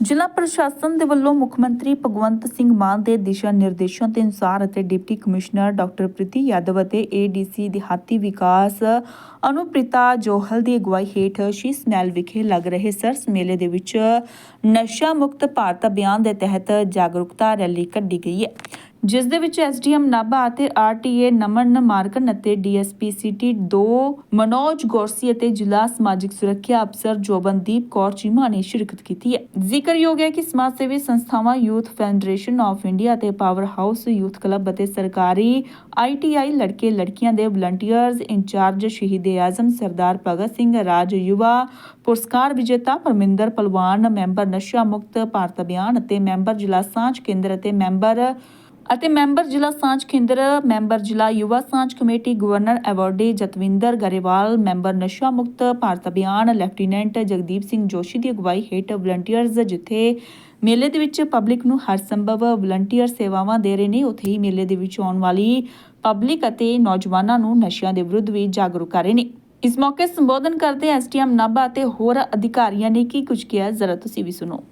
ਜ਼ਿਲ੍ਹਾ ਪ੍ਰਸ਼ਾਸਨ ਦੇ ਵੱਲੋਂ ਮੁੱਖ ਮੰਤਰੀ ਭਗਵੰਤ ਸਿੰਘ ਮਾਨ ਦੇ ਦਿਸ਼ਾ ਨਿਰਦੇਸ਼ਾਂ ਦੇ ਅਨੁਸਾਰ ਅਤੇ deputy commissioner doctor Preeti Yadav ਅਤੇ ਏਡੀਸੀ ਦਿਹਾਤੀ ਵਿਕਾਸ ਅਨੁਪ੍ਰਿਤਾ ਜੋਹਲ ਦੀ ਅਗਵਾਈ ਹੇਠ ਸ਼ੀਸ਼ ਮਹਿਲ ਵਿਖੇ ਲੱਗ ਰਹੇ ਸਰਸ ਮੇਲੇ ਦੇ ਵਿੱਚ ਨਸ਼ਾ ਮੁਕਤ ਭਾਰਤ ਅਭਿਆਨ ਦੇ ਤਹਿਤ ਜਾਗਰੂਕਤਾ ਰੈਲੀ ਕੱਢੀ ਗਈ ਹੈ। ਜਿਸ ਦੇ ਵਿੱਚ ਐਸਡੀਐਮ ਨਾਭਾ ਅਤੇ ਆਰਟੀਏ ਨਮਨ ਮਾਰਕਨ ਅਤੇ ਡੀਐਸਪੀ ਸਿਟੀ 2 ਮਨੋਜ ਗੋਰਸੀ ਅਤੇ ਜ਼ਿਲ੍ਹਾ ਸਮਾਜਿਕ ਸੁਰੱਖਿਆ ਅਫਸਰ ਜੋਬਨਦੀਪ ਕੌਰ ਚੀਮਾ ਨੇ ਸ਼ਿਰਕਤ ਕੀਤੀ ਹੈ। ਜ਼ਿਕਰਯੋਗ ਹੈ ਕਿ ਸਮਾਜ ਸੇਵੀ ਸੰਸਥਾਵਾਂ ਯੂਥ ਫੈਡਰੇਸ਼ਨ ਆਫ ਇੰਡੀਆ ਅਤੇ ਪਾਵਰ ਹਾਊਸ ਯੂਥ ਕਲੱਬ ਅਤੇ ਸਰਕਾਰੀ ਆਈਟੀਆਈ ਲੜਕੇ ਲੜਕੀਆਂ ਦੇ ਵਲੰਟੀਅਰਸ ਇੰਚਾਰਜ ਸ਼ਹੀਦ ਆਜ਼ਮ ਸਰਦਾਰ ਭਗਤ ਸਿੰਘ ਰਾਜ ਯੁਵਾ ਪੁਰਸਕਾਰ ਵਿਜੇਤਾ ਪਰਮਿੰਦਰ ਪਲਵਾਨ, ਮੈਂਬਰ ਨਸ਼ਾ ਮੁਕਤ ਭਾਰਤ ਅਭਿਆਨ ਅਤੇ ਮੈਂਬਰ ਜ਼ਿਲ੍ਹਾ ਸਾਂਝ ਕੇਂਦਰ ਅਤੇ ਮੈਂਬਰ ਅਤੇ ਮੈਂਬਰ ਜ਼ਿਲ੍ਹਾ ਸਾਂਝ ਕੇਂਦਰ ਮੈਂਬਰ ਜ਼ਿਲ੍ਹਾ ਯੁਵਾ ਸਾਂਝ committee governor awardee Jatvinder Grewal, member Nasha Mukt Bharat Abhiyan lieutenant Jagdeep Singh Joshi ਦੀ ਅਗਵਾਈ ਹੇਠ ਵਲੰਟੀਅਰਜ਼ ਜਿੱਥੇ ਮੇਲੇ ਦੇ ਵਿੱਚ ਪਬਲਿਕ ਨੂੰ ਹਰ ਸੰਭਵ ਵਲੰਟੀਅਰ ਸੇਵਾਵਾਂ ਦੇ ਰਹੇ ਨੇ, ਉੱਥੇ ਹੀ ਮੇਲੇ ਦੇ ਵਿੱਚ ਆਉਣ ਵਾਲੀ ਪਬਲਿਕ ਅਤੇ ਨੌਜਵਾਨਾਂ ਨੂੰ ਨਸ਼ਿਆਂ ਦੇ ਵਿਰੁੱਧ ਵੀ ਜਾਗਰੂਕ ਕਰ ਰਹੇ ਨੇ। ਇਸ ਮੌਕੇ ਸੰਬੋਧਨ ਕਰਦੇ ਐਸਟੀਐਮ ਨਾਭਾ ਅਤੇ ਹੋਰ ਅਧਿਕਾਰੀਆਂ ਨੇ ਕੀ ਕੁਝ ਕਿਹਾ, ਜ਼ਰਾ ਤੁਸੀਂ ਵੀ ਸੁਣੋ।